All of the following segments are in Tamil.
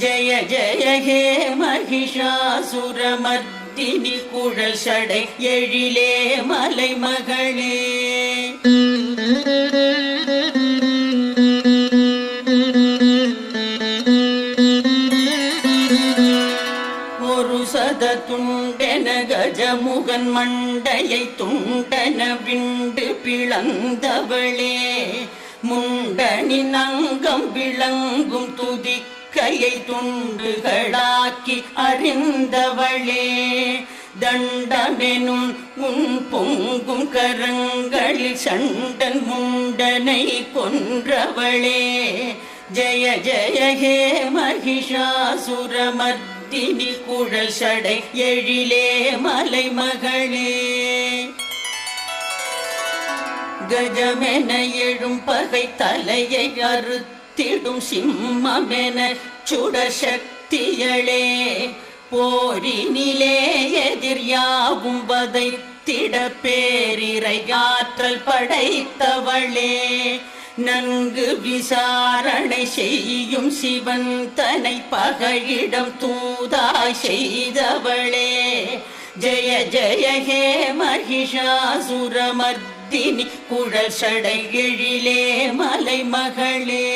ஜய ஜய ஹே மகிஷாசுரமர்த்தினி குழல் சடை எழிலே மலை மகளே. ஒரு சத துண்டென கஜமுகன் மண்டையை துண்டன விண்டு பிளந்தவளே. முண்டனி நங்கம் விளங்கும் துதிக்கு கையை துண்டுகளாக்கி அறிந்தவளே தண்டமெனும் உன் பொங்கும் கரங்களில் சண்டன் முண்டனை கொன்றவளே. ஜய ஜய ஹே மகிஷாசுரமர்த்தினி குழல் சடை எழிலே மலை மகளே. கஜமென எழும் பகை தலையை அறுத்திடும் சிம்மமென சுட போரினிலே எதிர் யாவும் வதைத்திட பேரிரையாற்றல் படைத்தவளே. நன்கு விசாரணை செய்யும் சிவன் தனை பகையிடம் தூதா செய்தவளே. ஜய ஜய ஹே மகிஷாசுரமர்த்தினி குழல் சடை எழிலே மலை மகளே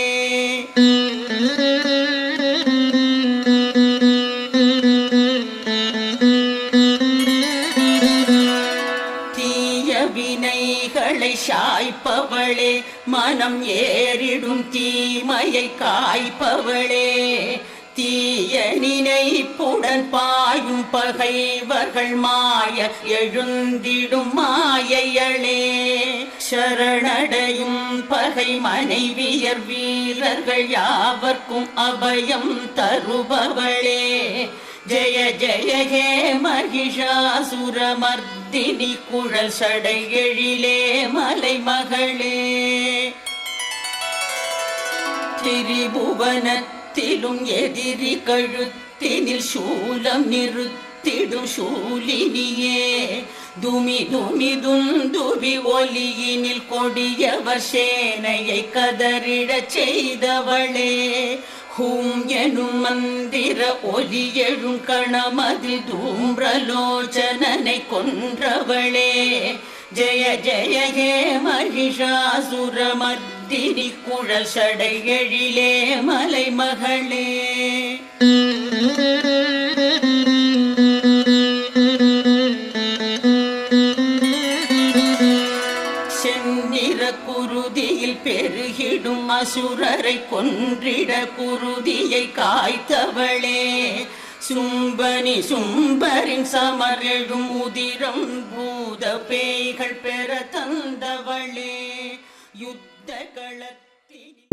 வினைகளை சாய்ப்பவளே மனம் ஏறிடும் தீமையை காய்ப்பவளே. தீய நினைப்புடன் பாயும் பகைவர்கள் மாய எழுந்திடும் மாயையளே. சரணடையும் பகை மனைவியர் வீரர்கள் யாவர்க்கும் அபயம் தருபவளே. ஜய ஜய ஹே மகிஷாசுரமர்த முத்தினி குழல் சடை எழிலே மலை மகளே. திரிபுவனத்திலும் எதிரி கழுத்தினில் சூலம் நிறுத்திடும் சூலினியே. துமி துமி துந்துபி ஒலியினில் கொடியவர் சேனையை கதறிடச் செய்தவளே. ஹூம் எனும் மந்திர ஒலி எழும் கணமதி தூம்ரலோச்சனனை கொன்றவளே. ஜெய ஜெய ஹே மகிஷாசுரமர்த்தினி குழல் சடை எழிலே மலை மகளே அசுரரை கொன்றிட குருதியை காய்த்தவளே. சும்பனி சும்பரின் சமரெழும் உதிரம் பூத பேய்கள் பெற தந்தவளே. யுத்த களத்தில்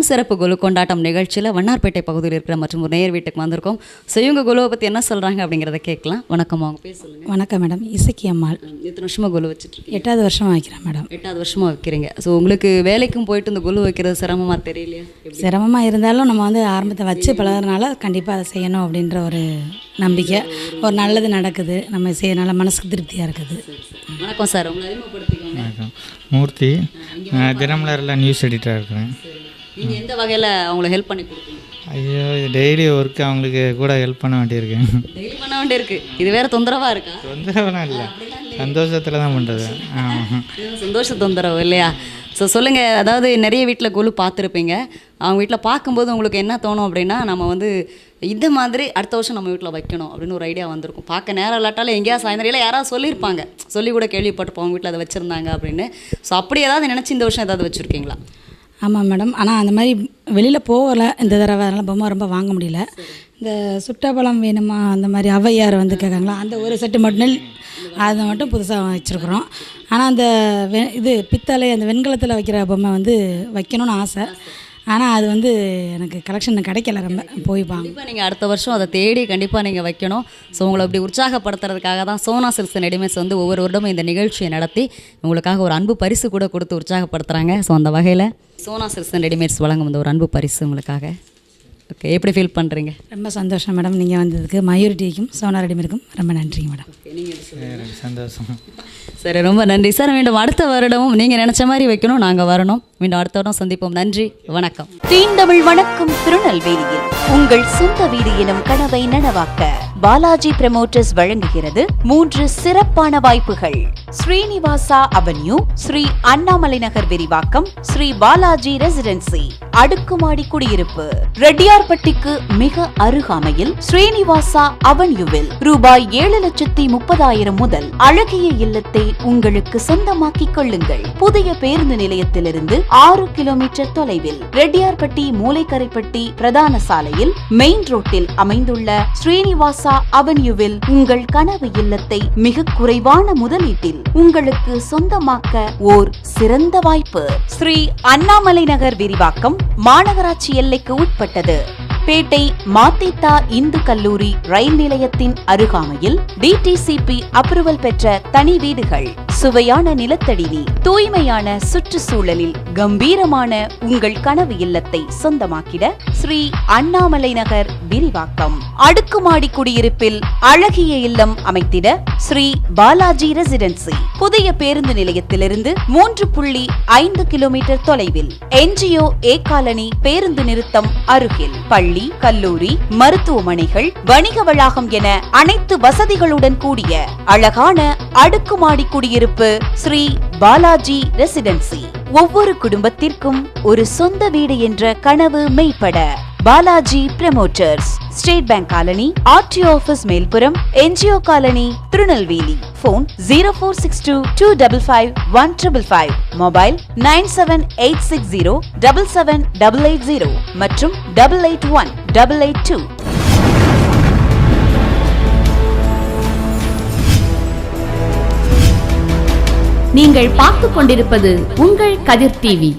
சிறப்பு குழு கொண்டாட்டம் நிகழ்ச்சியில் வண்ணார்பேட்டை பகுதியில் இருக்கிற மற்றும் ஒரு நேர் வீட்டுக்கு வந்திருக்கோம். ஸோ இவங்க குழுவை பற்றி என்ன சொல்கிறாங்க அப்படிங்கிறத கேட்கலாம். வணக்கம் அவங்க பேர் சொல்லுங்கள் வணக்கம் மேடம். இசக்கி அம்மாள். எத்தனை வருஷமாக குழு வச்சுட்ருக்கீங்க? எட்டாவது வருஷம் வைக்கிறேன் மேடம். எட்டாவது வருஷமாக வைக்கிறீங்க. ஸோ உங்களுக்கு வேலைக்கும் போயிட்டு இந்த குழு வைக்கிறது சிரமமாக தெரியலையா? சிரமமாக இருந்தாலும் நம்ம வந்து ஆரம்பத்தை வச்சு பழகுறதுனால கண்டிப்பாக அதை செய்யணும் அப்படின்ற ஒரு நம்பிக்கை. ஒரு நல்லது நடக்குது. நம்ம செய்யறதுனால மனசுக்கு திருப்தியாக இருக்குது. வணக்கம் சார். உங்களை அறிமுகப்படுத்திக்கோங்க. வணக்கம். மூர்த்தி தினமலரில் நியூஸ் எடிட்டராக இருக்கிறேன். நீங்கள் எந்த வகையில் அவங்கள ஹெல்ப் பண்ணி கொடுப்பீங்க ஐயோ டெய்லி ஒர்க்கு அவங்களுக்கு கூட ஹெல்ப் பண்ண வேண்டியிருக்கேன் டெய்லி பண்ண வேண்டியிருக்கு. இது வேற தொந்தரவாக இருக்கா? தொந்தரவுலாம் இல்லை. சந்தோஷத்தில் தான் பண்ணுறது சந்தோஷ தொந்தரவு இல்லையா? ஸோ சொல்லுங்கள் அதாவது நிறைய வீட்டில் குழு பார்த்துருப்பீங்க. அவங்க வீட்டில் பார்க்கும்போது உங்களுக்கு என்ன தோணும் அப்படின்னா நம்ம வந்து இந்த மாதிரி அடுத்த வருஷம் நம்ம வீட்டில் வைக்கணும் அப்படின்னு ஒரு ஐடியா வந்திருக்கும். பார்க்க நேரம் இல்லாட்டாலும் எங்கேயா சாயந்தரம் இல்லை யாராவது சொல்லியிருப்பாங்க. சொல்லி கூட கேள்விப்பட்டிருப்போம் அவங்க வீட்டில் அதை வச்சுருந்தாங்க அப்படின்னு. ஸோ அப்படி ஏதாவது நினச்சி இந்த வருஷம் ஏதாவது வச்சுருக்கீங்களா? ஆமாம் மேடம் ஆனால் அந்த மாதிரி வெளியில் போகலை இந்த தடவை அதனால் பொம்மை ரொம்ப வாங்க முடியல. இந்த சுட்டப்பழம் வேணுமா அந்த மாதிரி ஔவையார் வந்து கேட்காங்களா அந்த ஒரு செட்டு மட்டும் அதை மட்டும் புதுசாக வச்சுருக்குறோம். ஆனால் அந்த வெ இது பித்தளை அந்த வெண்கலத்தில் வைக்கிற பொம்மை வந்து வைக்கணும்னு ஆசை. ஆனால் அது வந்து எனக்கு கலெக்ஷன் கிடைக்கல ரொம்ப. போய் கண்டிப்பாக நீங்கள் அடுத்த வருஷம் அதை தேடி கண்டிப்பாக நீங்கள் வைக்கணும். ஸோ உங்களை அப்படி உற்சாகப்படுத்துறதுக்காக தான் சோனா சில்ஸ் ரெடிமேட்ஸ் வந்து ஒவ்வொரு வருடமும் இந்த நிகழ்ச்சியை நடத்தி உங்களுக்காக ஒரு அன்பு பரிசு கூட கொடுத்து உற்சாகப்படுத்துகிறாங்க ஸோ அந்த வகையில் சோனா சில்ஸ் ரெடிமேட்ஸ் வழங்கும் இந்த ஒரு அன்பு பரிசு உங்களுக்காக. ஓகே எப்படி ஃபீல் பண்ணுறீங்க ரொம்ப சந்தோஷம் மேடம். நீங்கள் வந்ததுக்கு மயூரிட்டிக்கும் சோனா ரெடிமேருக்கும் ரொம்ப நன்றிங்க மேடம். சந்தோஷம். சரி ரொம்ப நன்றி. சார் மீண்டும் அடுத்த வருடமும் நீங்கள் நினச்ச மாதிரி வைக்கணும். நாங்கள் வரணும். மீண்டும் அடுத்த வருடம் சந்திப்போம். நன்றி வணக்கம். தீண்டமிழ் வணக்கம் திருநெல்வேலியில். உங்கள் சொந்த வீடு எனும் கனவை நனவாக்க பாலாஜி பிரமோட்டர்ஸ் வழங்குகிறது மூன்று சிறப்பான வாய்ப்புகள். ஸ்ரீனிவாசா அவென்யூ ஸ்ரீ அண்ணாமலை நகர் விரிவாக்கம் ஸ்ரீ பாலாஜி ரெசிடென்சி அடுக்குமாடி குடியிருப்பு. ரெட்டியார்பட்டிக்கு மிக அருகாமையில் ஸ்ரீனிவாசா அவென்யூவில் ரூபாய் ஏழு லட்சத்தி முப்பதாயிரம் முதல் அழகிய இல்லத்தை உங்களுக்கு சொந்தமாக்கிக் கொள்ளுங்கள். புதிய பேருந்து நிலையத்திலிருந்து ஆறு கிலோமீட்டர் தொலைவில் ரெட்டியார்பட்டி மூலைக்கரைப்பட்டி பிரதான சாலையில் மெயின் ரோட்டில் அமைந்துள்ள ஸ்ரீனிவாசா அவென்யூவில் உங்கள் கனவு இல்லத்தை மிக குறைவான முதலீட்டில் உங்களுக்கு சொந்தமாக்க ஓர் சிறந்த வாய்ப்பு. ஸ்ரீ அண்ணாமலை நகர் விரிவாக்கம் மாநகராட்சி எல்லைக்கு உட்பட்டது. பேட்டை மாத்தித்தா இந்து கல்லூரி ரயில் நிலையத்தின் அருகாமையில் டிடிசிபி அப்ரூவல் பெற்ற தனி வீடுகள். சுவையான நிலத்தடி நீர் தூய்மையான சுற்றுச்சூழலில் கம்பீரமான உங்கள் கனவு இல்லத்தை சொந்தமாக்கிட ஸ்ரீ அண்ணாமலை நகர் விரிவாக்கம். அடுக்குமாடி குடியிருப்பில் அழகிய இல்லம் அமைத்திட ஸ்ரீ பாலாஜி ரெசிடென்சி. புதிய பேருந்து நிலையத்திலிருந்து மூன்று புள்ளி ஐந்து கிலோமீட்டர் தொலைவில் என்ஜிஓ ஏ காலனி பேருந்து நிறுத்தம் அருகில். பள்ளி கல்லூரி மருத்துவமனைகள் வணிக வளாகம் என அனைத்து வசதிகளுடன் கூடிய அழகான அடுக்குமாடி குடியிருப்பு ஸ்ரீ பாலாஜி ரெசிடென்சி. ஒவ்வொரு குடும்பத்திற்கும் ஒரு சொந்த வீடு என்ற கனவு மெய்ப்பட. Balaji promoters state bank colony RTO office மேல்புறம் NGO colony Tirunelveli phone zero four six two two double five one triple five mobile nine seven eight six zero double seven double eight zero மற்றும் double eight one double eight two நீங்கள் பார்த்து கொண்டிருப்பது உங்கள் கதிர் டிவி.